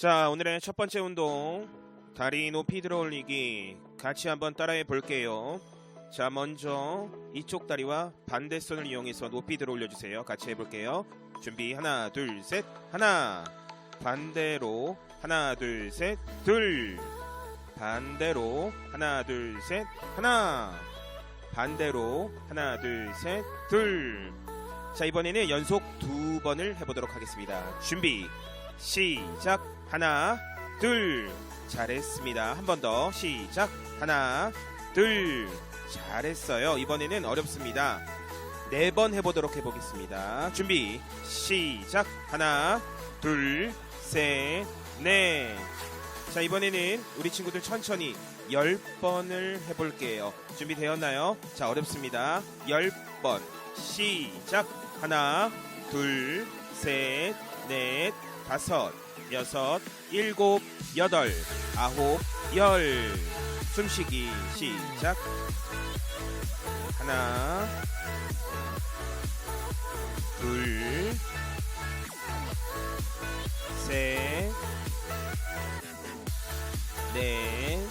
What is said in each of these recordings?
자, 오늘의 첫 번째 운동. 다리 높이 들어 올리기. 같이 한번 따라해 볼게요. 자, 먼저 이쪽 다리와 반대손을 이용해서 높이 들어 올려 주세요. 같이 해 볼게요. 준비, 하나, 둘, 셋, 하나. 반대로, 하나, 둘, 셋, 둘. 반대로, 하나, 둘, 셋, 하나. 반대로, 하나, 둘, 셋, 둘. 자, 이번에는 연속 두 번을 해 보도록 하겠습니다. 준비, 시작. 하나, 둘. 잘했습니다. 한 번 더. 시작. 하나, 둘. 잘했어요. 이번에는 어렵습니다. 네 번 해보도록 해보겠습니다. 준비, 시작. 하나, 둘, 셋, 넷. 자, 이번에는 우리 친구들 천천히 열 번을 해볼게요. 준비되었나요? 자, 어렵습니다. 열 번. 시작. 하나, 둘, 셋, 넷, 다섯, 여섯, 일곱, 여덟, 아홉, 열. 숨쉬기 시작. 하나, 둘, 셋, 넷,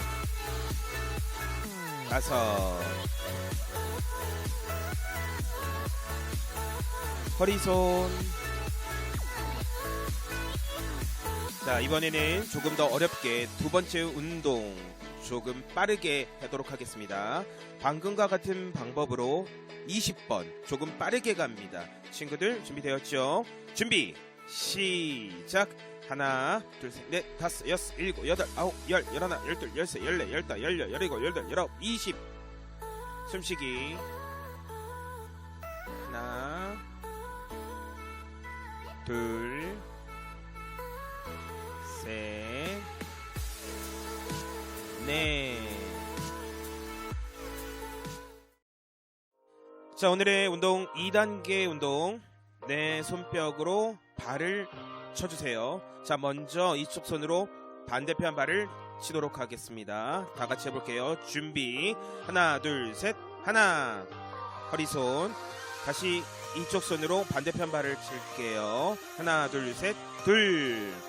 다섯. 허리손. 자, 이번에는 조금 더 어렵게 두 번째 운동 조금 빠르게 하도록 하겠습니다. 방금과 같은 방법으로 20번 조금 빠르게 갑니다. 친구들 준비되었죠? 준비 시작. 하나, 둘, 셋, 넷, 다섯, 여섯, 일곱, 여덟, 아홉, 열, 열하나, 열둘, 열세, 열네, 열다, 열여, 열일곱, 열덟, 열아홉, 이십. 숨쉬기. 하나, 둘, 셋, 넷. 자, 오늘의 운동 2단계 운동. 내 손뼉으로 발을 쳐주세요. 자, 먼저 이쪽 손으로 반대편 발을 치도록 하겠습니다. 다 같이 해볼게요. 준비. 하나, 둘, 셋. 하나. 허리손. 다시 이쪽 손으로 반대편 발을 칠게요. 하나, 둘, 셋. 둘.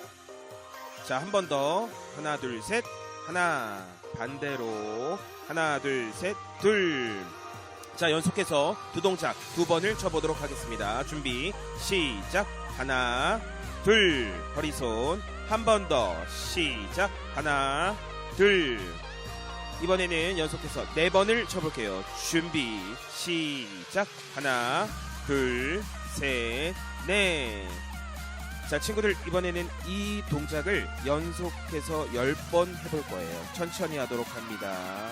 자, 한 번 더. 하나, 둘, 셋. 하나. 반대로. 하나, 둘, 셋. 둘. 자, 연속해서 두 동작 두 번을 쳐보도록 하겠습니다. 준비, 시작. 하나, 둘. 허리손. 한 번 더. 시작. 하나, 둘. 이번에는 연속해서 네 번을 쳐볼게요. 준비, 시작. 하나, 둘, 셋, 넷. 자, 친구들, 이번에는 이 동작을 연속해서 10번 해볼 거예요. 천천히 하도록 합니다.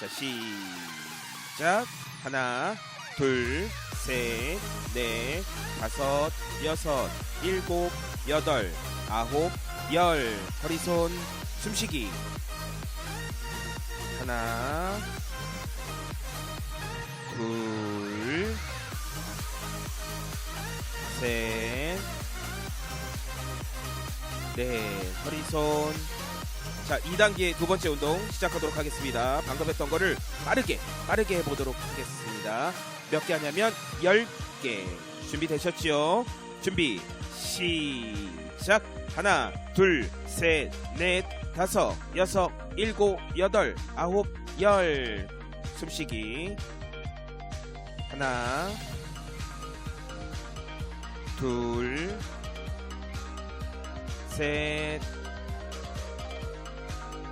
자, 시작. 하나, 둘, 셋, 넷, 다섯, 여섯, 일곱, 여덟, 아홉, 열. 허리손 숨쉬기. 하나, 둘, 셋, 넷. 허리손. 자, 2단계 두 번째 운동 시작하도록 하겠습니다. 방금 했던 거를 빠르게, 빠르게 해보도록 하겠습니다. 몇 개 하냐면 10개. 준비되셨지요? 준비, 시작. 하나, 둘, 셋, 넷, 다섯, 여섯, 일곱, 여덟, 아홉, 열. 숨쉬기. 하나, 둘, 셋,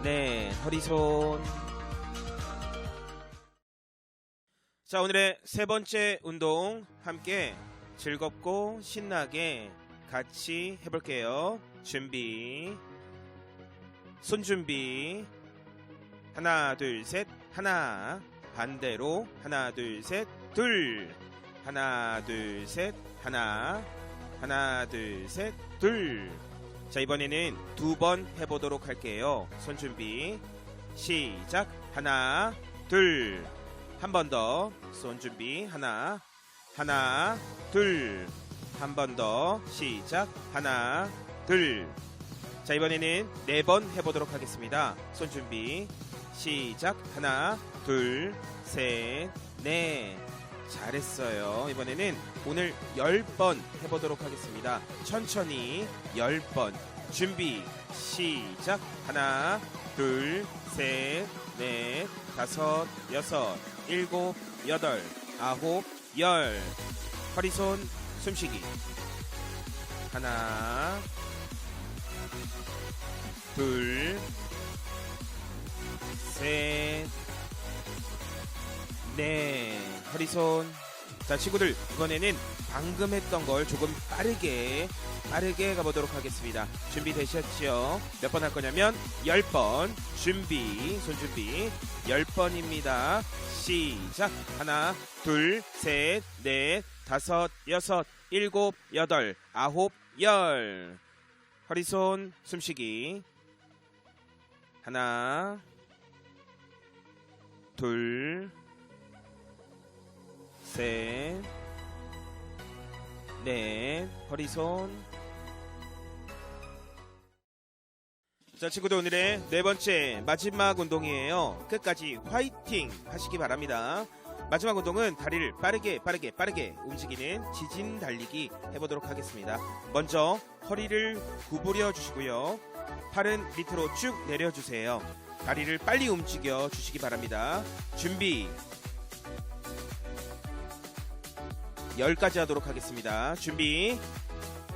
네, 허리손. 자, 오늘의 세 번째 운동 함께 즐겁고 신나게 같이 해볼게요. 준비. 손 준비. 하나, 둘, 셋. 하나. 반대로. 하나, 둘, 셋. 둘. 하나, 둘, 셋. 하나. 하나, 둘, 셋. 둘. 자, 이번에는 두 번 해보도록 할게요. 손 준비. 시작. 하나, 둘. 한 번 더. 손 준비. 하나, 하나, 둘. 한 번 더. 시작. 하나, 둘. 자, 이번에는 네 번 해보도록 하겠습니다. 손 준비. 시작. 하나, 둘, 셋, 넷. 잘했어요. 이번에는 오늘 10번 해보도록 하겠습니다. 천천히 10번. 준비 시작 하나 둘 셋 넷 다섯 여섯 일곱 여덟 아홉 열 허리손 숨쉬기 하나 둘 셋, 넷, 허리손. 자, 친구들, 이번에는 방금 했던 걸 조금 빠르게, 빠르게 가보도록 하겠습니다. 준비되셨죠? 몇 번 할 거냐면, 10번. 준비, 손 준비. 10번입니다. 시작. 하나, 둘, 셋, 넷, 다섯, 여섯, 일곱, 여덟, 아홉, 열. 허리손 숨쉬기. 하나, 둘, 셋, 넷, 허리손. 자, 친구들 오늘의 네 번째 마지막 운동이에요. 끝까지 화이팅 하시기 바랍니다. 마지막 운동은 다리를 빠르게 빠르게 빠르게 움직이는 지진 달리기 해보도록 하겠습니다. 먼저 허리를 구부려 주시고요. 팔은 밑으로 쭉 내려주세요. 다리를 빨리 움직여 주시기 바랍니다. 준비. 10가지 하도록 하겠습니다. 준비.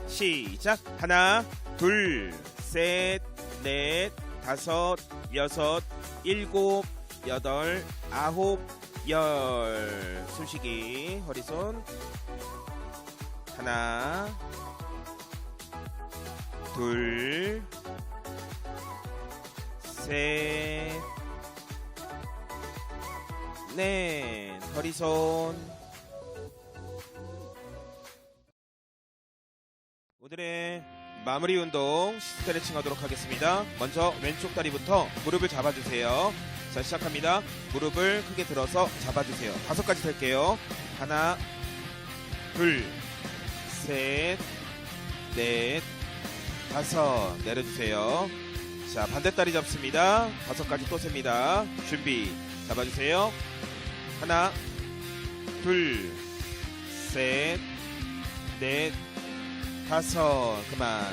시작. 하나, 둘, 셋, 넷, 다섯, 여섯, 일곱, 여덟, 아홉, 열. 숨쉬기. 허리손. 하나, 둘, 셋, 넷, 허리손. 마무리 운동 스트레칭 하도록 하겠습니다. 먼저 왼쪽 다리부터 무릎을 잡아주세요. 자, 시작합니다. 무릎을 크게 들어서 잡아주세요. 다섯 가지 셀게요. 하나, 둘, 셋, 넷, 다섯. 내려주세요. 자, 반대 다리 잡습니다. 다섯 가지 또 셉니다. 준비. 잡아주세요. 하나, 둘, 셋, 넷, 다섯. 그만.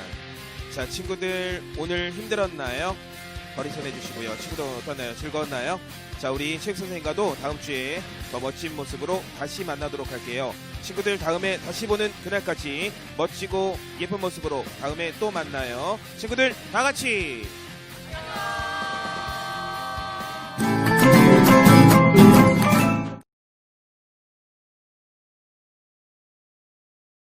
자, 친구들 오늘 힘들었나요? 머리손 해주시고요. 친구들 어떠나요? 즐거웠나요? 자, 우리 체육 선생님과도 다음 주에 더 멋진 모습으로 다시 만나도록 할게요. 친구들 다음에 다시 보는 그날까지 멋지고 예쁜 모습으로 다음에 또 만나요. 친구들 다 같이